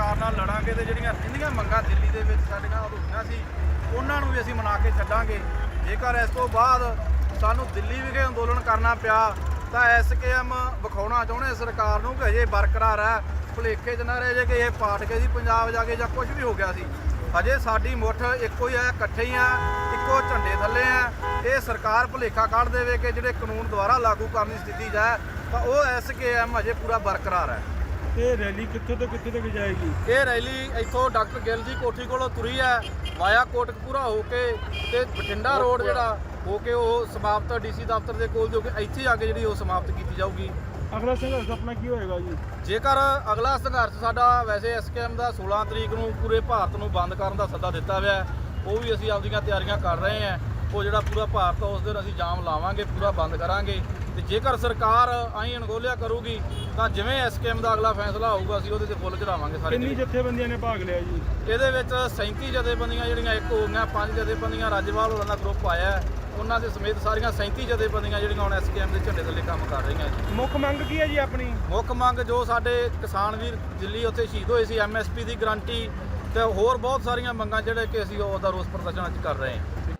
ਸਰਕਾਰ ਨਾਲ ਲੜਾਂਗੇ ਤੇ ਜਿਹੜੀਆਂ ਰਹਿੰਦੀਆਂ ਮੰਗਾਂ ਦਿੱਲੀ ਦੇ ਵਿੱਚ ਸਾਡੀਆਂ ਅਧੂਰੀਆਂ ਸੀ, ਉਹਨਾਂ ਨੂੰ ਵੀ ਅਸੀਂ ਮਨਾ ਕੇ ਛੱਡਾਂਗੇ। ਜੇਕਰ ਇਸ ਤੋਂ ਬਾਅਦ ਸਾਨੂੰ ਦਿੱਲੀ ਵਿਖੇ ਅੰਦੋਲਨ ਕਰਨਾ ਪਿਆ, ਤਾਂ ਐਸਕੇਐਮ ਵਿਖਾਉਣਾ ਚਾਹੁੰਦੇ ਸਰਕਾਰ ਨੂੰ ਕਿ ਹਜੇ ਬਰਕਰਾਰ ਹੈ। ਭੁਲੇਖੇ 'ਚ ਨਾ ਰਹੇ ਜੇ ਕਿ ਇਹ ਪਾਟ ਕੇ ਸੀ ਪੰਜਾਬ ਜਾ ਕੇ ਜਾਂ ਕੁਝ ਵੀ ਹੋ ਗਿਆ ਸੀ। ਹਜੇ ਸਾਡੀ ਮੁੱਠ ਇੱਕੋ ਹੀ ਹੈ, ਇਕੱਠੇ ਹੀ ਆ, ਇੱਕੋ ਝੰਡੇ ਥੱਲੇ ਆ। ਇਹ ਸਰਕਾਰ ਭੁਲੇਖਾ ਕੱਢ ਦੇਵੇ ਕਿ ਜਿਹੜੇ ਕਾਨੂੰਨ ਦੁਆਰਾ ਲਾਗੂ ਕਰਨ ਦੀ ਸਥਿਤੀ 'ਚ ਹੈ, ਤਾਂ ਉਹ ਐਸਕੇਐਮ ਹਜੇ ਪੂਰਾ ਬਰਕਰਾਰ ਹੈ। ਇਹ ਰੈਲੀ ਕਿੱਥੋਂ ਤੋਂ ਕਿੱਥੇ ਤੱਕ ਜਾਏਗੀ? ਇਹ ਰੈਲੀ ਇੱਥੋਂ ਡਾਕਟਰ ਗਿੱਲ ਦੀ ਕੋਠੀ ਕੋਲੋਂ ਤੁਰੀ ਹੈ ਵਾਇਆ ਕੋਟਕਪੂਰਾ ਹੋ ਕੇ ਤੇ ਬਠਿੰਡਾ ਰੋਡ ਜਿਹੜਾ ਹੋ ਕੇ ਉਹ ਸਮਾਪਤ ਡੀਸੀ ਦਫ਼ਤਰ ਦੇ ਕੋਲ ਜੋ ਕਿ ਇੱਥੇ ਆ ਕੇ ਜਿਹੜੀ ਉਹ ਸਮਾਪਤ ਕੀਤੀ ਜਾਊਗੀ। ਅਗਲਾ ਸੰਘਰਸ਼ ਆਪਣਾ ਕੀ ਹੋਏਗਾ ਜੀ? ਜੇਕਰ ਅਗਲਾ ਸੰਘਰਸ਼ ਸਾਡਾ ਵੈਸੇ ਐਸਕੇਐਮ ਦਾ 16 ਤਰੀਕ ਨੂੰ ਪੂਰੇ ਭਾਰਤ ਨੂੰ ਬੰਦ ਕਰਨ ਦਾ ਸੱਦਾ ਦਿੱਤਾ ਹੋਇਆ ਉਹ ਵੀ ਅਸੀਂ ਆਪਦੀਆਂ ਤਿਆਰੀਆਂ ਕਰ ਰਹੇ ਹਾਂ। ਉਹ ਜਿਹੜਾ ਪੂਰਾ ਭਾਰਤ ਉਸ ਦਿਨ ਅਸੀਂ ਜਾਮ ਲਾਵਾਂਗੇ ਪੂਰਾ ਬੰਦ ਕਰਾਂਗੇ। ਤੇ ਜੇਕਰ ਸਰਕਾਰ ਆਈ ਅਣਗੋਲਿਆ ਕਰੂਗੀ ਤਾਂ ਜਿਵੇਂ ਐਸਕੇਐਮ ਦਾ ਅਗਲਾ ਫੈਸਲਾ ਹੋਊਗਾ ਅਸੀਂ ਉਹਦੇ ਤੇ ਫੁੱਲ ਚੜਾਵਾਂਗੇ ਸਾਰੇ ਕਿੰਨੀ ਜਥੇਬੰਦੀਆਂ ਨੇ ਭਾਗ ਲਿਆ ਜੀ? ਇਹਦੇ ਵਿੱਚ 37 ਜਥੇਬੰਦੀਆਂ ਜਿਹੜੀਆਂ ਇੱਕ ਹੋ ਗਈਆਂ ਪੰਜ ਜਥੇਬੰਦੀਆਂ ਰਾਜਵਾਲ ਹੋਰਾਂ ਦਾ ਗਰੁੱਪ ਆਇਆ। ਉਹਨਾਂ ਦੇ ਸਮੇਤ ਸਾਰੀਆਂ 37 ਜਥੇਬੰਦੀਆਂ ਜਿਹੜੀਆਂ ਹੁਣ ਐਸਕੇਐਮ ਦੇ ਝੰਡੇ ਥੱਲੇ ਕੰਮ ਕਰ ਰਹੀਆਂ ਜੀ। ਮੁੱਖ ਮੰਗ ਕੀ ਹੈ ਜੀ ਆਪਣੀ? ਮੁੱਖ ਮੰਗ ਜੋ ਸਾਡੇ ਕਿਸਾਨ ਵੀਰ ਦਿੱਲੀ ਉੱਥੇ ਸ਼ਹੀਦ ਹੋਏ ਸੀ ਐਮਐਸਪੀ ਦੀ ਗਰੰਟੀ ਤੇ ਹੋਰ ਬਹੁਤ ਸਾਰੀਆਂ ਮੰਗਾਂ ਜਿਹੜੇ ਕਿ ਅਸੀਂ ਉਹਦਾ ਰੋਸ ਪ੍ਰਦਰਸ਼ਨ ਅੱਜ ਕਰ ਰਹੇ ਹਾਂ।